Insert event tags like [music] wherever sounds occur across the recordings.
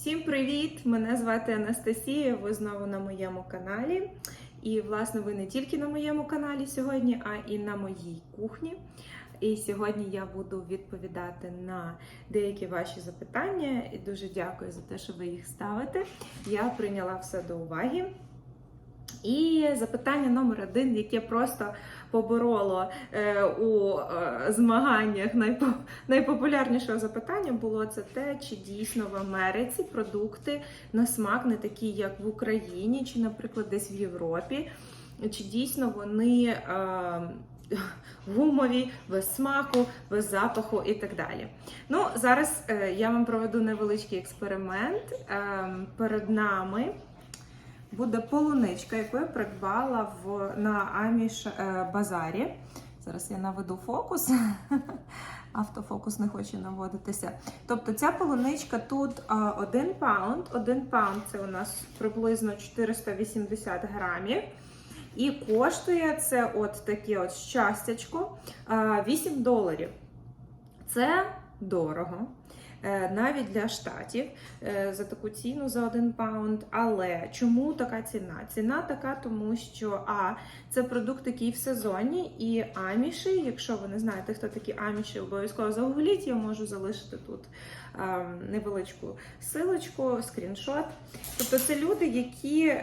Всім привіт! Мене звати Анастасія. Ви знову на моєму каналі. І, власне, ви не тільки на моєму каналі сьогодні, а і на моїй кухні. І сьогодні я буду відповідати на деякі ваші запитання. І дуже дякую за те, що ви їх ставите. Я прийняла все до уваги. І запитання номер один, яке просто побороло е, у е, змаганнях найпо, найпопулярнішого запитання було це те, чи дійсно в Америці продукти на смак не такі, як в Україні, чи, наприклад, десь в Європі, чи дійсно вони е, гумові, без смаку, без запаху і так далі. Ну, зараз е, я вам проведу невеличкий експеримент. Е, перед нами буде полуничка, яку я придбала в, на Аміш е, базарі. Зараз я наведу фокус. [laughs] Автофокус не хоче наводитися. Тобто ця полуничка тут 1 паунд. 1 паунд це у нас приблизно 480 грамів. І коштує це от таке от щастячко 8 доларів. Це дорого. Е, навіть для штатів е, за таку ціну за один паунд. Але чому така ціна? Ціна така, тому що а це продукт, який в сезоні, і аміші. Якщо ви не знаєте, хто такі аміші, обов'язково загугліть, я можу залишити тут невеличку силочку, скріншот. Тобто це люди, які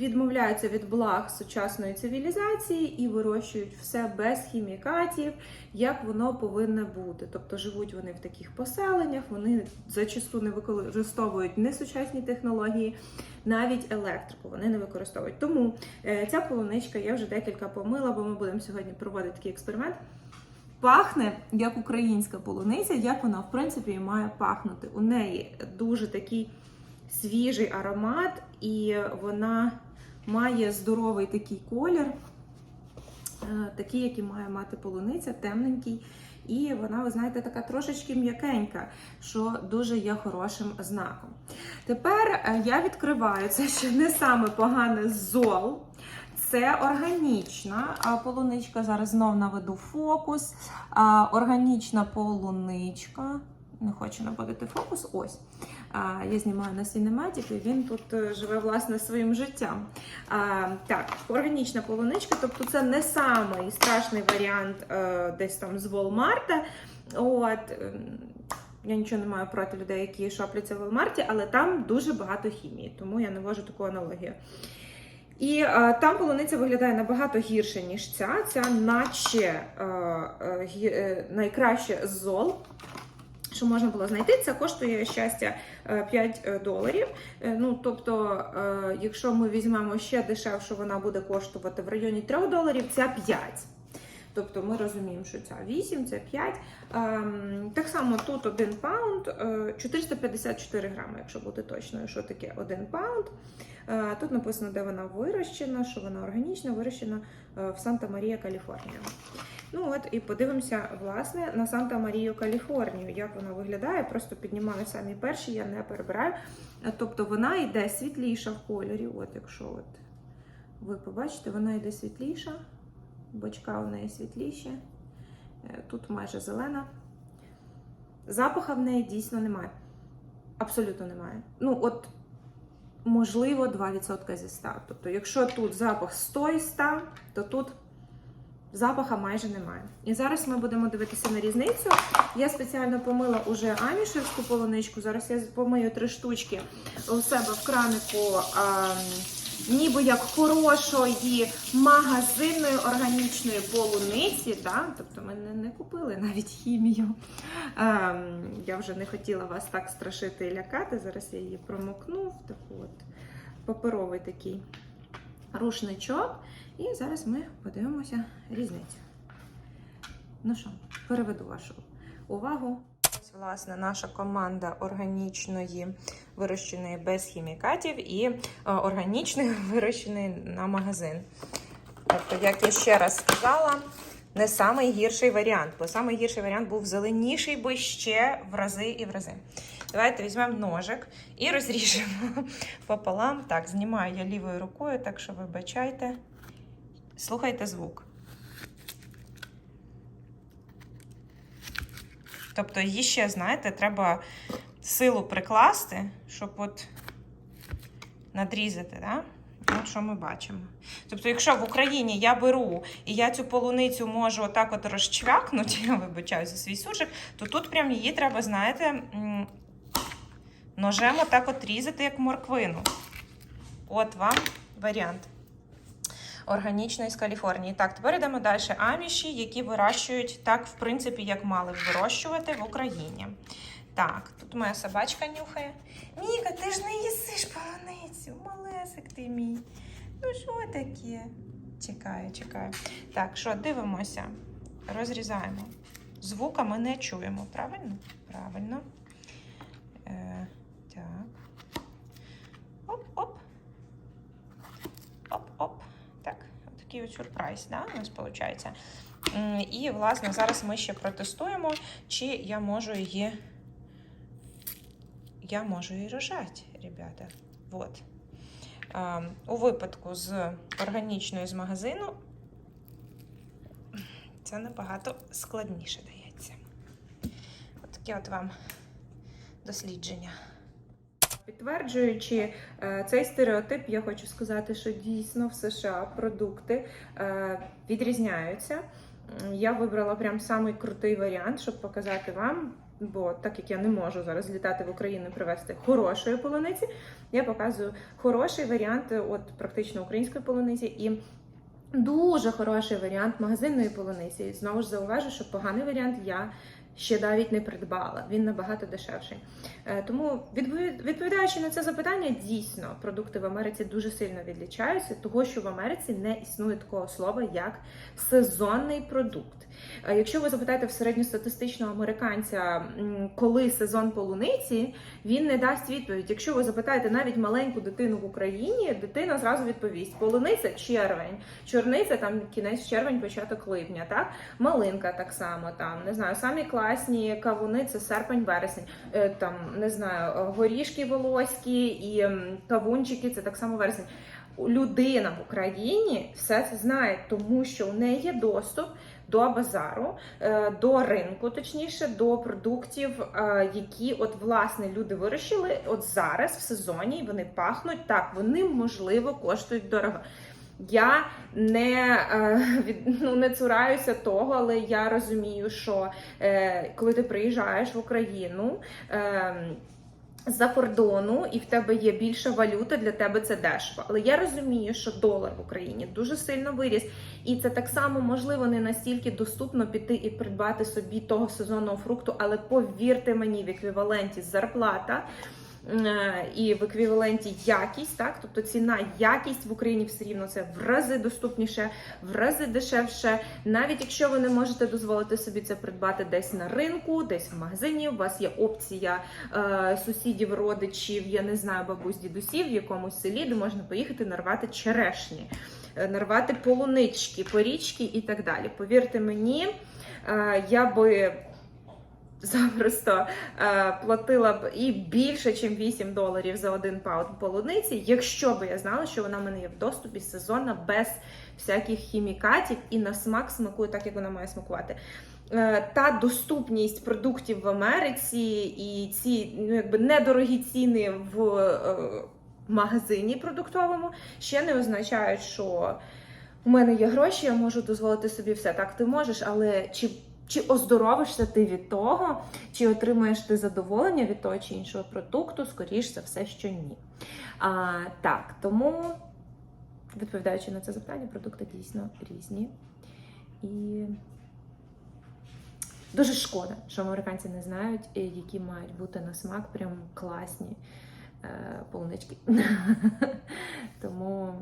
відмовляються від благ сучасної цивілізації і вирощують все без хімікатів, як воно повинно бути. Тобто живуть вони в таких поселеннях, вони зачасту не використовують не сучасні технології, навіть електрику вони не використовують. Тому е, ця полуничка я вже декілька помила, бо ми будемо сьогодні проводити такий експеримент. Пахне як українська полуниця, як вона, в принципі, і має пахнути. У неї дуже такий свіжий аромат, і вона має здоровий такий колір, е, такий, який має мати полуниця, темненький. І вона, ви знаєте, така трошечки м'якенька, що дуже є хорошим знаком. Тепер е, я відкриваю це ще не саме погане зол. Це органічна полуничка. Зараз знов наведу фокус. Органічна полуничка. Не хочу наводити фокус. Ось. Я знімаю на Cinematic, і він тут е, живе власне своїм життям. Так, органічна полуничка, тобто це не самий страшний варіант е, десь там з Волмарта. От. Ем, я нічого не маю проти людей, які шопляться в Walmart, але там дуже багато хімії, тому я не вожу таку аналогію. І е, там полуниця виглядає набагато гірше, ніж ця. Ця наче е, е, найкраще зол. Що можна було знайти, це коштує щастя 5 доларів. Ну, тобто, якщо ми візьмемо ще дешевше, вона буде коштувати в районі 3 доларів, ця 5. Тобто ми розуміємо, що ця 8, це 5. Ем, так само тут 1 паунд, 454 грами, якщо бути точною, що таке 1 паунд. Е, тут написано, де вона вирощена, що вона органічна, вирощена е, в Санта-Марія, Каліфорнія. Ну от І подивимося, власне, на Санта-Марію, Каліфорнію, як вона виглядає. Просто піднімаю самі перші, я не перебираю. Е, тобто вона йде світліша в кольорі. От Якщо от ви побачите, вона йде світліша бочка у неї світліші. Тут майже зелена. Запаха в неї дійсно немає. Абсолютно немає. Ну, от, можливо, 2% зі 100. Тобто, якщо тут запах 100 із 100, то тут запаха майже немає. І зараз ми будемо дивитися на різницю. Я спеціально помила уже амішевську полуничку. Зараз я помию три штучки у себе в кранику. А, ніби як хорошої магазинної органічної полуниці. Да? Тобто ми не, не купили навіть хімію. Ем, я вже не хотіла вас так страшити і лякати. Зараз я її промокну в таку от паперовий такий рушничок. І зараз ми подивимося різницю. Ну що, переведу вашу увагу. Власне, наша команда органічної вирощеної без хімікатів і е, органічної [laughs] вирощеної на магазин. Тобто, як я ще раз сказала, не найгірший варіант, бо найгірший варіант був зеленіший, бо ще в рази і в рази. Давайте візьмемо ножик і розріжемо [laughs] пополам. Так, знімаю я лівою рукою, так що вибачайте. Слухайте звук. Тобто її ще, знаєте, треба силу прикласти, щоб от надрізати, да? От що ми бачимо. Тобто, якщо в Україні я беру і я цю полуницю можу отак от розчвякнути, [laughs] я вибачаю за свій суржик, то тут прям її треба, знаєте, ножем отак от різати, як морквину. От вам варіант. Органічної з Каліфорнії. Так, тепер йдемо далі. Аміші, які вирощують так, в принципі, як мали б вирощувати в Україні. Так, тут моя собачка нюхає. Міка, ти ж не їсиш полуницю, малесик ти мій. Ну що таке? Чекаю, чекаю. Так, що, дивимося, розрізаємо. Звука ми не чуємо, правильно? Правильно. Е, так. Оп-оп. Так, такий от сюрприз, да, у нас виходить. І, власне, зараз ми ще протестуємо, чи я можу її. Я можу її рожати, ребята. Вот. У випадку з органічною з магазину це набагато складніше дається. От от вам дослідження. Підтверджуючи е, цей стереотип, я хочу сказати, що дійсно в США продукти е, відрізняються. Я вибрала прям самий крутий варіант, щоб показати вам. Бо так як я не можу зараз літати в Україну і привезти хорошої полуниці, я показую хороший варіант, от практично української полуниці, і дуже хороший варіант магазинної полуниці. І знову ж зауважу, що поганий варіант я ще навіть не придбала. Він набагато дешевший. Е, Тому відповідаючи на це запитання, дійсно продукти в Америці дуже сильно відлічаються, того що в Америці не існує такого слова як сезонний продукт. Е, Якщо ви запитаєте в середньостатистичного американця, коли сезон полуниці, він не дасть відповідь. Якщо ви запитаєте навіть маленьку дитину в Україні, дитина зразу відповість: полуниця червень, чорниця там кінець червень, початок липня, так малинка так само. Там не знаю, самі класні кавуни це серпень, вересень. Е, Там не знаю, горішки волоські і кавунчики це так само вересень. Людина в Україні все це знає, тому що у неї є доступ до базару, е, до ринку, точніше, до продуктів, е, які от власне люди вирощили от зараз в сезоні. і Вони пахнуть так, вони можливо коштують дорого. Я не, е, ну, не цураюся того, але я розумію, що е, коли ти приїжджаєш в Україну. Е, з-за кордону і в тебе є більша валюта, для тебе це дешево. Але я розумію, що долар в Україні дуже сильно виріс, і це так само можливо не настільки доступно піти і придбати собі того сезонного фрукту. Але повірте мені, в еквіваленті зарплата. Е, І в еквіваленті якість, так тобто ціна, якість в Україні все рівно це в рази доступніше, в рази дешевше. Навіть якщо ви не можете дозволити собі це придбати десь на ринку, десь в магазині, у вас є опція е, сусідів, родичів, я не знаю, бабусь, дідусів в якомусь селі, де можна поїхати нарвати черешні, е, нарвати полунички, порічки і так далі. Повірте мені, е, я би. Запросто е, платила б і більше, ніж 8 доларів за один паунд полуниці, якщо б я знала, що вона в мене є в доступі сезонна без всяких хімікатів і на смак смакує так, як вона має смакувати. Е, та доступність продуктів в Америці і ці ну, якби недорогі ціни в е, магазині продуктовому ще не означають, що у мене є гроші, я можу дозволити собі все. Так, ти можеш, але чи, чи оздоровишся ти від того, чи отримаєш ти задоволення від того чи іншого продукту, скоріш за все, що ні. А, так, тому, відповідаючи на це запитання, продукти дійсно різні. І Дуже шкода, що американці не знають, які мають бути на смак прям класні е, полунички. [laughs] Тому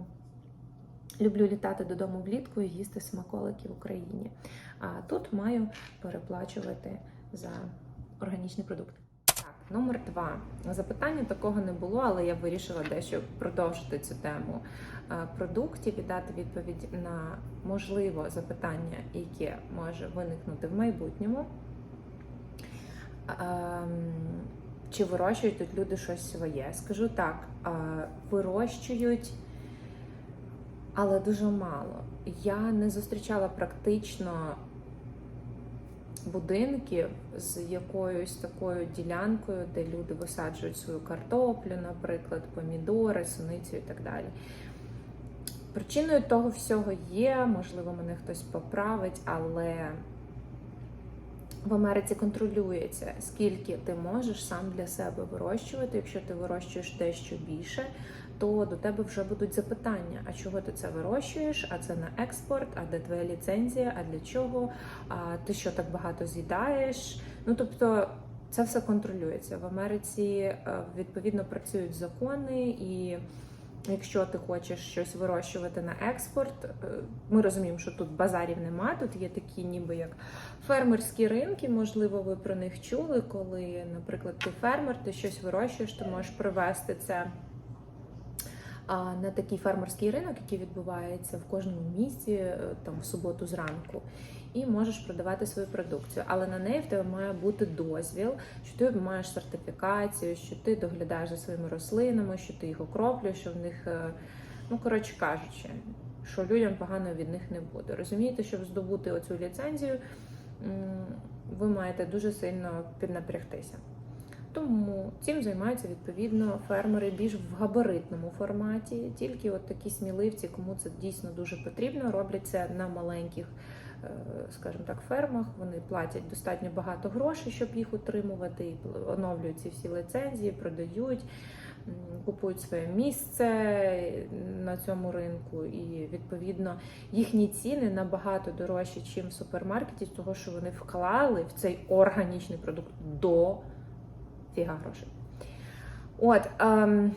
люблю літати додому влітку і їсти смаколики в Україні. А тут маю переплачувати за органічні продукти. Так, номер два. Запитання такого не було, але я вирішила дещо продовжити цю тему продуктів і дати відповідь на можливо запитання, яке може виникнути в майбутньому. Ем, Чи вирощують тут люди щось своє? Скажу так, вирощують, але дуже мало. Я не зустрічала практично будинків з якоюсь такою ділянкою, де люди висаджують свою картоплю, наприклад, помідори, суницю і так далі. Причиною того всього є, можливо, мене хтось поправить, але в Америці контролюється, скільки ти можеш сам для себе вирощувати. Якщо ти вирощуєш дещо більше, то до тебе вже будуть запитання: а чого ти це вирощуєш? А це на експорт, а де твоя ліцензія? А для чого? А ти що так багато з'їдаєш? Ну тобто. Це все контролюється в Америці. е, Відповідно працюють закони, і якщо ти хочеш щось вирощувати на експорт, е, ми розуміємо, що тут базарів нема. Тут є такі, ніби як фермерські ринки. Можливо, ви про них чули, коли, наприклад, ти фермер, ти щось вирощуєш, ти можеш привезти це на такий фермерський ринок, який відбувається в кожному місті е, там в суботу зранку, і можеш продавати свою продукцію. Але на неї в тебе має бути дозвіл, що ти маєш сертифікацію, що ти доглядаєш за своїми рослинами, що ти їх окроплюєш, що в них, е, ну коротше кажучи, що людям погано від них не буде. Розумієте, щоб здобути оцю ліцензію, ви маєте дуже сильно піднапрягтися. Тому цим займаються відповідно фермери більш в габаритному форматі. Тільки от такі сміливці, кому це дійсно дуже потрібно, роблять це на маленьких, е, скажімо так, фермах. Вони платять достатньо багато грошей, щоб їх утримувати, оновлюють ці всі ліцензії, продають, купують своє місце на цьому ринку, і відповідно їхні ціни набагато дорожчі, ніж в супермаркеті, того що вони вклали в цей органічний продукт до фіга грошей. От. Ем,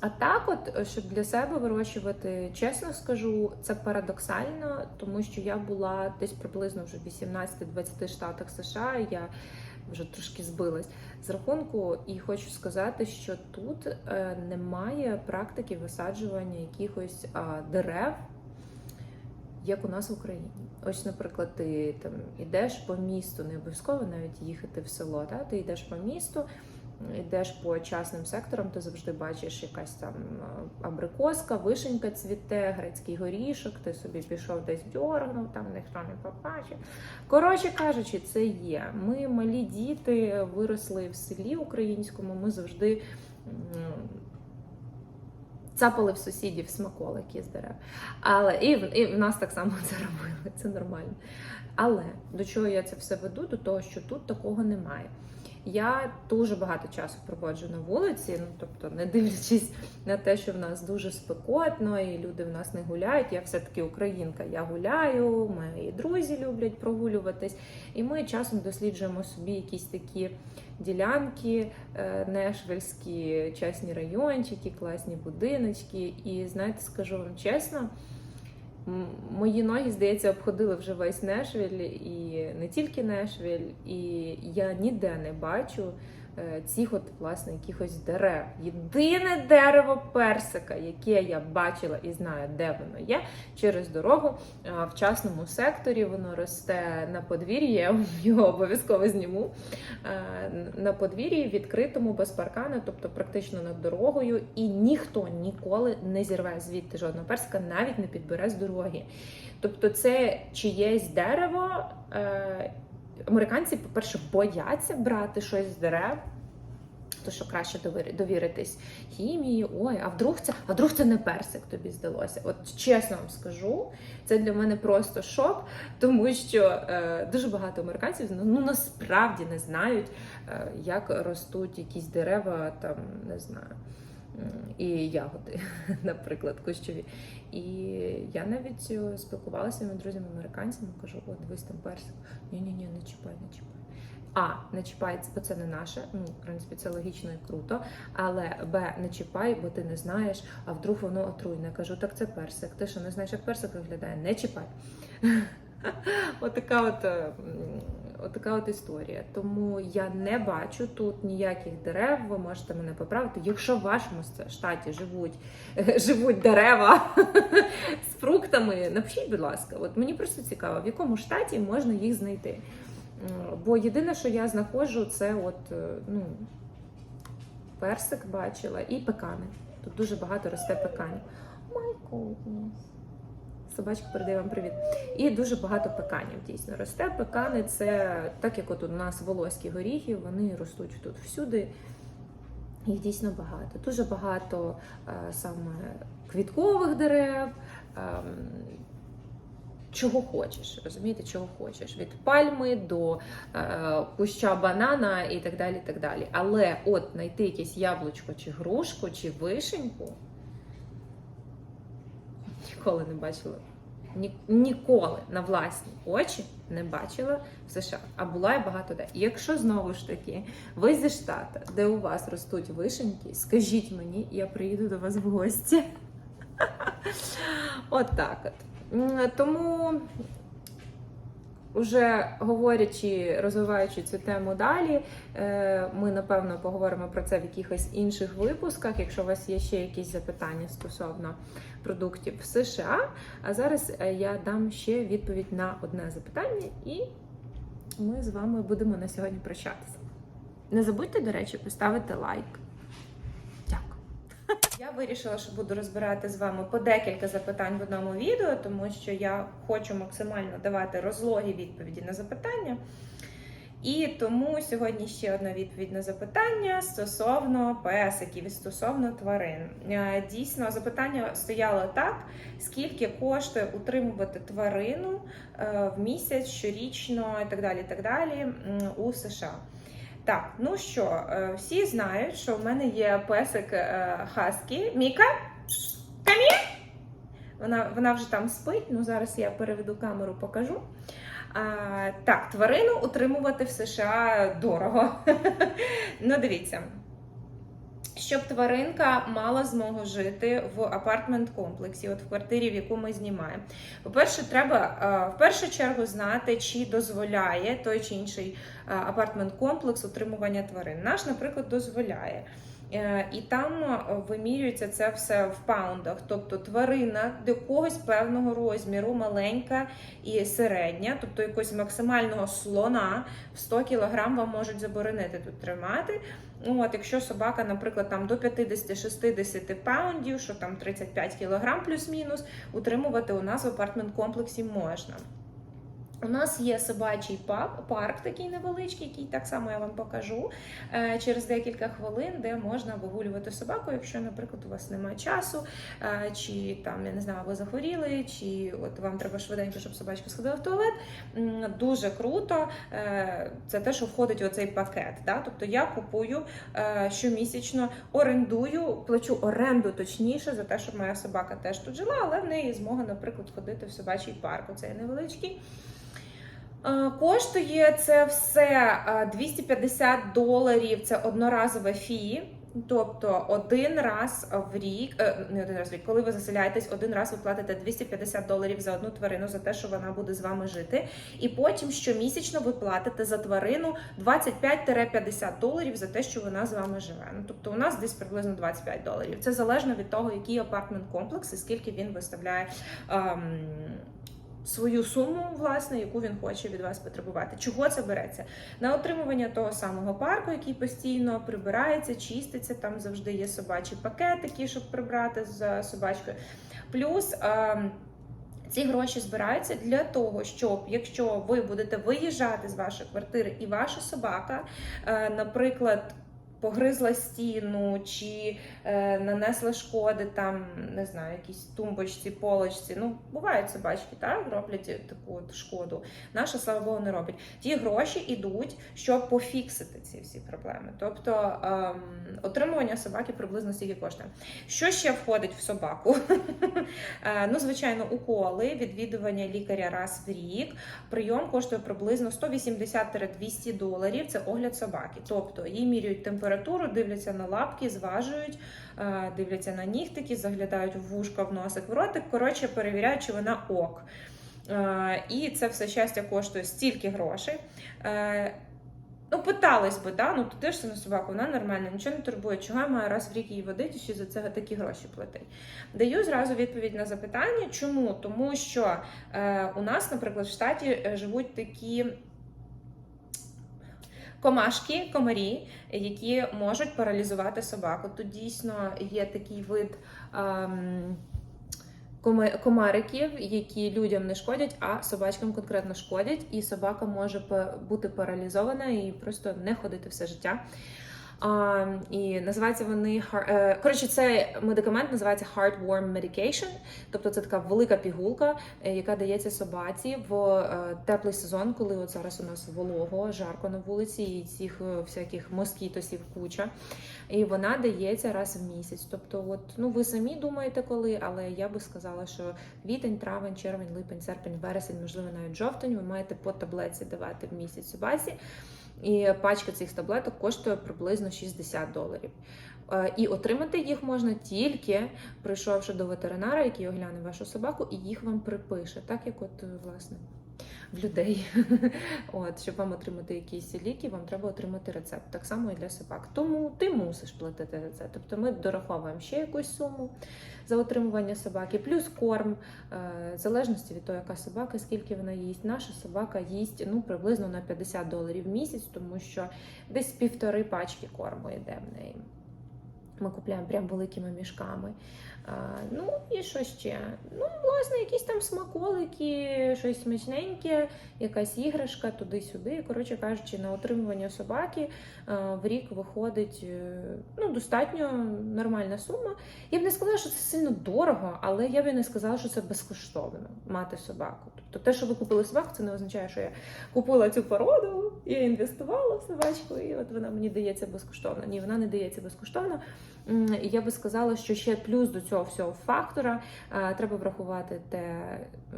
а так, от, щоб для себе вирощувати, чесно скажу, це парадоксально, тому що я була десь приблизно вже в 18-20 штатах США. Я вже трошки збилась з рахунку, і хочу сказати, що тут е, немає практики висаджування якихось а, дерев, як у нас в Україні. Ось, наприклад, ти там ідеш по місту, не обов'язково навіть їхати в село. Та? Ти йдеш по місту, йдеш по частним секторам, ти завжди бачиш якась там абрикоска, вишенька цвіте, грецький горішок, ти собі пішов десь дьоргнув, там ніхто не побачив. Коротше кажучи, це є. Ми малі діти виросли в селі українському, ми завжди. Цапали в сусідів смаколики з дерев. Але і, і в нас так само це робили, це нормально. Але до чого я це все веду? До того, що тут такого немає. Я дуже багато часу проводжу на вулиці, ну тобто, не дивлячись на те, що в нас дуже спекотно і люди в нас не гуляють. Я все-таки українка, я гуляю, мої друзі люблять прогулюватись, і ми часом досліджуємо собі якісь такі ділянки, е, нешвельські чесні райончики, класні будиночки. І знаєте, скажу вам чесно. Мої ноги, здається, обходили вже весь Нешвіль і не тільки Нешвіль, і я ніде не бачу цих от власне якихось дерев. Єдине дерево персика, яке я бачила і знаю, де воно є, через дорогу а, в частному секторі воно росте на подвір'ї. Я його обов'язково зніму. Е, На подвір'ї відкритому без паркана, тобто практично над дорогою, і ніхто ніколи не зірве звідти жодного персика, навіть не підбере з дороги. Тобто, це чиєсь дерево. Американці, по-перше, бояться брати щось з дерев, то що краще довіритись хімії. Ой, а вдруг це, а вдруг це не персик тобі здалося? От чесно вам скажу, це для мене просто шок, тому що е, дуже багато американців ну, ну насправді не знають, е, як ростуть якісь дерева, там не знаю. І ягоди, [laughs] наприклад, кущові. І я навіть е, спілкувалася своїми друзями американцями, кажу, о, дивись там персик. Ні-ні-ні, не чіпай, не чіпай. А, не чіпай, бо це не наше. Ну, в принципі, це логічно і круто. Але Б, не чіпай, бо ти не знаєш, а вдруг воно отруйне. Кажу, так це персик. Ти що не знаєш, як персик виглядає? Не чіпай. [laughs] Отака от, е, отака от історія. Тому я не бачу тут ніяких дерев. Ви можете мене поправити. Якщо в вашому штаті живуть, [laughs] живуть дерева [laughs] з фруктами, напишіть, будь ласка, от мені просто цікаво, в якому штаті можна їх знайти. Бо єдине, що я знаходжу, це от, е, ну, персик бачила і пекани. Тут дуже багато росте пеканів. My goodness. Собачка передає вам привіт. І дуже багато пеканів дійсно росте. Пекани це так як от у нас волоські горіхи, вони ростуть тут всюди. Їх дійсно багато. Дуже багато е, саме квіткових дерев. ем, Чого хочеш, розумієте, чого хочеш, від пальми до е, куща банана і так далі. так далі. Але от знайти якесь яблучко, чи грушку, чи вишеньку ніколи не бачила. Ні, ніколи на власні очі не бачила в США. А була я багато де. Якщо знову ж таки ви зі штата, де у вас ростуть вишеньки, скажіть мені, я приїду до вас в гості. [laughs] От так от. Тому, вже говорячи, розвиваючи цю тему далі, е, ми напевно поговоримо про це в якихось інших випусках, якщо у вас є ще якісь запитання стосовно продуктів в США. А зараз е, я дам ще відповідь на одне запитання, і ми з вами будемо на сьогодні прощатися. Не забудьте, до речі, поставити лайк. Вирішила, що буду розбирати з вами по декілька запитань в одному відео, тому що я хочу максимально давати розлогі відповіді на запитання. І тому сьогодні ще одна відповідь на запитання стосовно песиків і стосовно тварин. Е, Дійсно, запитання стояло так: скільки коштує утримувати тварину е, в місяць, щорічно і так далі, і так далі у США. Так, ну що, е, всі знають, що в мене є песик е, Хаскі. Міка? Камі? Вона, вона вже там спить, ну зараз я переведу камеру, покажу. А, так, тварину утримувати в США дорого. [laughs] ну, дивіться. Щоб тваринка мала змогу жити в апартмент-комплексі, от в квартирі, в яку ми знімаємо. По-перше, треба е, в першу чергу знати, чи дозволяє той чи інший е, апартмент-комплекс утримування тварин. Наш, наприклад, дозволяє. Е, І там е, вимірюється це все в паундах. Тобто тварина до якогось певного розміру, маленька і середня, тобто якогось максимального слона в 100 кг вам можуть заборонити тут тримати. Ну, От, якщо собака, наприклад, там до 50-60 паундів, що там 35 кг плюс-мінус, утримувати у нас в апартмент-комплексі можна. У нас є собачий парк, такий невеличкий, який так само я вам покажу е, через декілька хвилин, де можна вигулювати собаку, якщо, наприклад, у вас немає часу, е, чи там я не знаю, ви захворіли, чи от вам треба швиденько, щоб собачка сходила в туалет. Дуже круто. Е, Це те, що входить у цей пакет. Да? Тобто я купую щомісячно, орендую, плачу оренду точніше за те, щоб моя собака теж тут жила, але в неї змога, наприклад, ходити в собачий парк. Оцей невеличкий. Е, Коштує це все е, 250 доларів. Це одноразове фі. Тобто один раз в рік, е, не один раз в рік, коли ви заселяєтесь, один раз ви платите 250 доларів за одну тварину за те, що вона буде з вами жити. І потім щомісячно ви платите за тварину 25-50 доларів за те, що вона з вами живе. Ну тобто у нас десь приблизно 25 доларів. Це залежно від того, який апартмент комплекс і скільки він виставляє. ем, Свою суму, власне, яку він хоче від вас потребувати. Чого це береться? На отримування того самого парку, який постійно прибирається, чиститься. Там завжди є собачі пакетики, щоб прибрати за собачкою. Плюс. ці гроші збираються для того, щоб якщо ви будете виїжджати з вашої квартири, і ваша собака, е, наприклад, погризла стіну чи е, нанесла шкоди там, не знаю, якісь тумбочці, полочці. Ну, бувають собачки, так, роблять таку от шкоду. Наша, слава Богу, не робить. Ті гроші йдуть, щоб пофіксити ці всі проблеми. Тобто ем, отримування собаки приблизно стільки коштує. Що ще входить в собаку? [laughs] Е, Ну, звичайно, уколи, відвідування лікаря раз в рік. Прийом коштує приблизно 180-200 доларів. Це огляд собаки. Тобто їй міряють температуру, дивляться на лапки, зважують, е, дивляться на нігтики, заглядають в вушка, в носик, в ротик. Коротше, перевіряють, чи вона ок. Е, І це все щастя коштує стільки грошей. Е, Ну, питались би, да? ну ти дивишся на собаку, вона нормальна, нічого не турбує, чого я маю раз в рік її водити, що за це такі гроші платить. Даю зразу відповідь на запитання. Чому? Тому що е, у нас, наприклад, в штаті живуть такі. Комашки, комарі, які можуть паралізувати собаку. Тут дійсно є такий вид ем, комариків, які людям не шкодять, а собачкам конкретно шкодять, і собака може бути паралізована і просто не ходити все життя. І називаються вони е, коротше, цей медикамент називається Heartworm Medication, тобто це така велика пігулка, е, яка дається собаці в е, теплий сезон, коли от зараз у нас волого, жарко на вулиці, і цих всяких москітосів куча. І вона дається раз в місяць. Тобто, от ну ви самі думаєте, коли, але я би сказала, що квітень, травень, червень, липень, серпень, вересень, можливо, навіть жовтень, ви маєте по таблетці давати в місяць собаці. І пачка цих таблеток коштує приблизно 60 доларів. Е, І отримати їх можна тільки прийшовши до ветеринара, який огляне вашу собаку, і їх вам припише, так як от е, власне в людей. [laughs] От, щоб вам отримати якісь ліки, вам треба отримати рецепт. Так само і для собак. Тому ти мусиш платити за це. Тобто ми дораховуємо ще якусь суму за отримування собаки, плюс корм, е, в залежності від того, яка собака, скільки вона їсть. Наша собака їсть ну приблизно на 50 доларів в місяць, тому що десь півтори пачки корму йде в неї. Ми купуємо прям великими мішками. Ну і що ще? Ну, власне, якісь там смаколики, щось смачненьке, якась іграшка туди-сюди. Коротше кажучи, на отримування собаки в рік виходить е, ну, достатньо нормальна сума. Я б не сказала, що це сильно дорого, але я б і не сказала, що це безкоштовно мати собаку. Тобто те, що ви купили собаку, це не означає, що я купила цю породу, я інвестувала в собачку, і от вона мені дається безкоштовно. Ні, вона не дається безкоштовно. Я би сказала, що ще плюс до цього всього фактора е, треба врахувати те, е,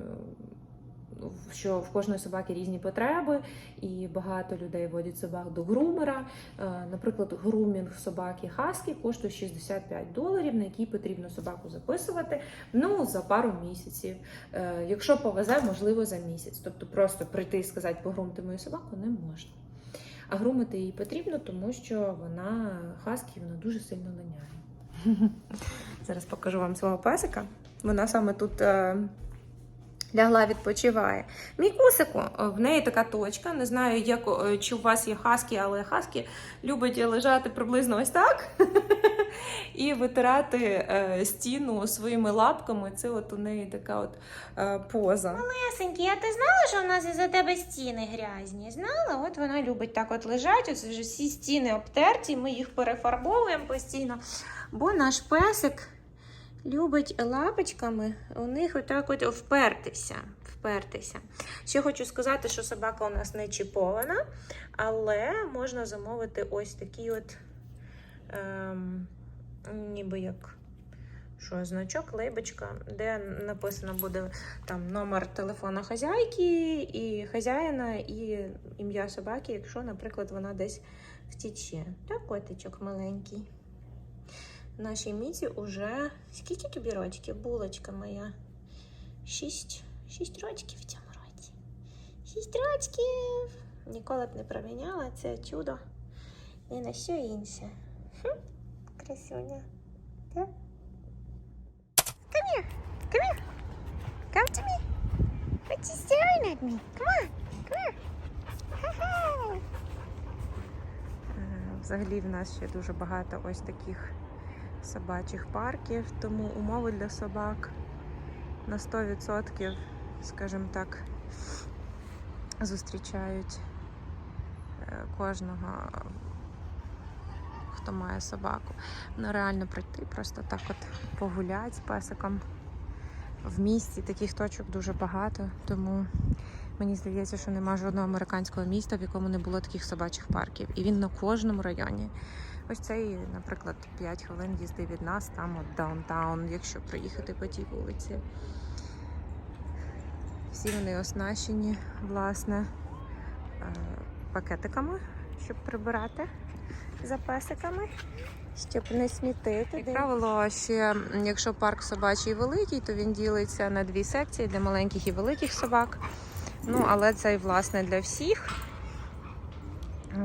що в кожної собаки різні потреби, і багато людей водять собак до грумера. Е, Наприклад, грумінг собаки Хаскі коштує 65 доларів, на який потрібно собаку записувати ну, за пару місяців. Якщо повезе, можливо, за місяць. Тобто просто прийти і сказати, погрумте мою собаку не можна. А грумити її потрібно, тому що вона хаскі, вона дуже сильно линяє. Зараз покажу вам свого песика. Вона саме тут е, лягла, відпочиває. Мій кусику, е, в неї така точка. Не знаю, як, е, чи у вас є хаскі, але хаскі любить лежати приблизно ось так. [laughs] І витирати е, стіну своїми лапками. Це от у неї така от поза. Лесенький, а ти знала, що у нас із-за тебе стіни грязні? Знала? От вона любить так от лежати, ось вже всі стіни обтерті, ми їх перефарбовуємо постійно. Бо наш песик любить лапочками у них отак от впертися. Впертися. Ще хочу сказати, що собака у нас не чіпована, але можна замовити ось такий от ем, ніби як що, значок, лейбочка, де написано буде там номер телефона хазяйки і хазяїна, і ім'я собаки, якщо, наприклад, вона десь втіче. Так, котичок маленький. Нашій міці уже скільки тобі рочків, булочка моя? Шість. Шість рочків в цьому році. Шість рочків. Ніколи б не проміняла це чудо. І на що інше. Хм, красуня. Come here. Come here. Come to me. What you staring at me? Come on. Come here. Ха-ха. Е, Взагалі в нас ще дуже багато ось таких собачих парків, тому умови для собак на 100%, скажімо так, зустрічають е, кожного, хто має собаку. Ну, реально прийти, просто так от погуляти з песиком. В місті таких точок дуже багато, тому Мені здається, що нема жодного американського міста, в якому не було таких собачих парків. І він на кожному районі. Ось цей, наприклад, 5 хвилин їзди від нас, там от даунтаун, якщо проїхати по тій вулиці. Всі вони оснащені, власне, е, пакетиками, щоб прибирати за песиками, щоб не смітити. Як правило, ще якщо парк собачий великий, то він ділиться на дві секції для маленьких і великих собак. Ну, але це власне для всіх.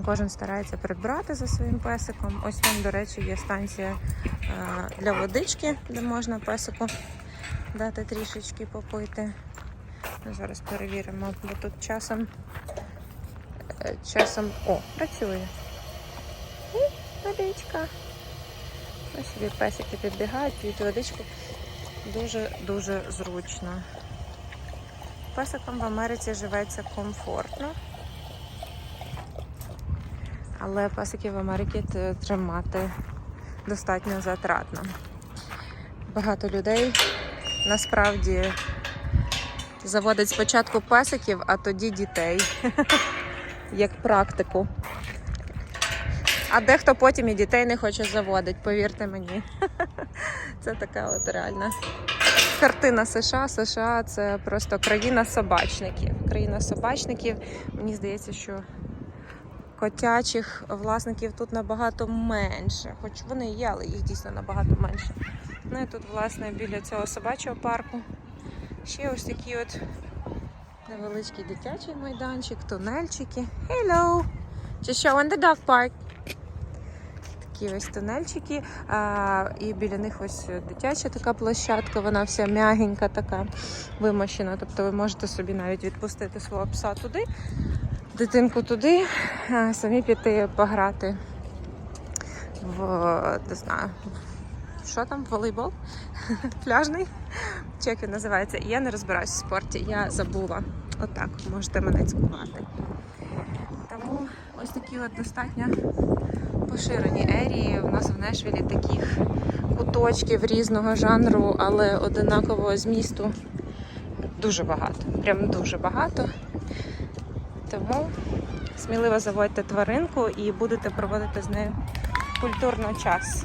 Кожен старається прибрати за своїм песиком. Ось там, до речі, є станція е, для водички, де можна песику дати трішечки попити. Ну, Зараз перевіримо, бо тут часом е, часом. О, працює. І водичка. Ось собі песики підбігають, п'ють водичку. Дуже-дуже зручно. Песикам в Америці живеться комфортно. Але песиків в Америці т- тримати достатньо затратно. Багато людей насправді заводить спочатку песиків, а тоді дітей. [laughs] Як практику. А дехто потім і дітей не хоче заводити, повірте мені. [laughs] Це така от реальна картина США. США це просто країна собачників. Країна собачників. Мені здається, що котячих власників тут набагато менше. Хоч вони є, але їх дійсно набагато менше. Ну і тут, власне, біля цього собачого парку ще ось такі от невеличкий дитячий майданчик, тунельчики. Hello! Just showing the dog park. Такі ось тунельчики. А, і біля них ось дитяча така площадка, вона вся м'ягенька така вимощена. Тобто ви можете собі навіть відпустити свого пса туди, дитинку туди, самі піти пограти в не знаю. Що там, волейбол? [laughs] Пляжний? Чи як він називається? Я не розбираюсь в спорті, я забула. Отак, можете мене цькувати. Тому ось такі от достатньо поширені ерії. У нас в Нешвілі таких куточків різного жанру, але одинакового змісту дуже багато. Прям дуже багато. Тому сміливо заводьте тваринку і будете проводити з нею культурно час.